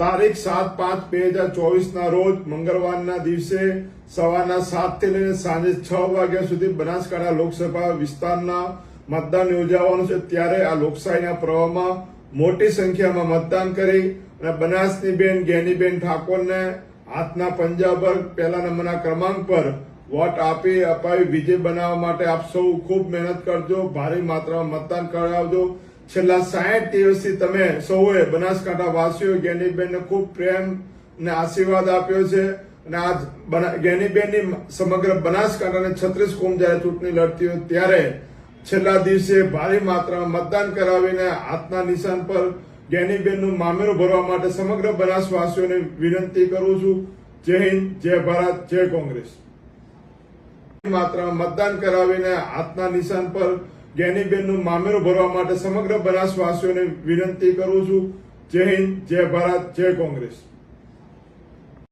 તારીખ સાત પાંચ બે હજાર ચોવીસના રોજ મંગળવારના દિવસે સવારના સાતથી લઈને સાંજે છ વાગ્યા સુધી બનાસકાંઠા લોકસભા વિસ્તારના મતદાન યોજાવાનું છે. ત્યારે આ લોકશાહીના પ્રવાહમાં મોટી સંખ્યામાં મતદાન કરી અને બનાસની બેન, ગેનીબેન ઠાકોરને હાથના પંજા પર પહેલા નંબરના ક્રમાંક પર વોટ આપી, અપાવી, વિજય બનાવવા માટે આપ સૌ ખૂબ મહેનત કરજો. ભારે માત્રામાં મતદાન કરાવજો. છેલ્લા સાહીઠ દિવસથી તમે સૌએ બનાસકાંઠા વાસીઓ ગેનીબેનને ખૂબ પ્રેમ ને આશીર્વાદ આપ્યો છે. અને આજ બના- ગેનીબેનની સમગ્ર બનાસકાંઠાને છત્રીસ કોમ જયારે ચૂંટણી લડતી હોય ત્યારે છેલ્લા દિવસે ભારે માત્રામાં મતદાન કરાવીને હાથના નિશાન પર ગેનીબેનનું મામેરું ભરવા માટે સમગ્ર બનાસવાસીઓને વિનંતી કરું છું. જય હિન્દ, જય ભારત, જય કોંગ્રેસ. માત્રામાં મતદાન કરાવીને હાથના નિશાન પર ગેનીબેનનું મામેરું ભરવા માટે સમગ્ર બનાસવાસીઓને વિનંતી કરું છું. જય હિન્દ, જય ભારત, જય કોંગ્રેસ.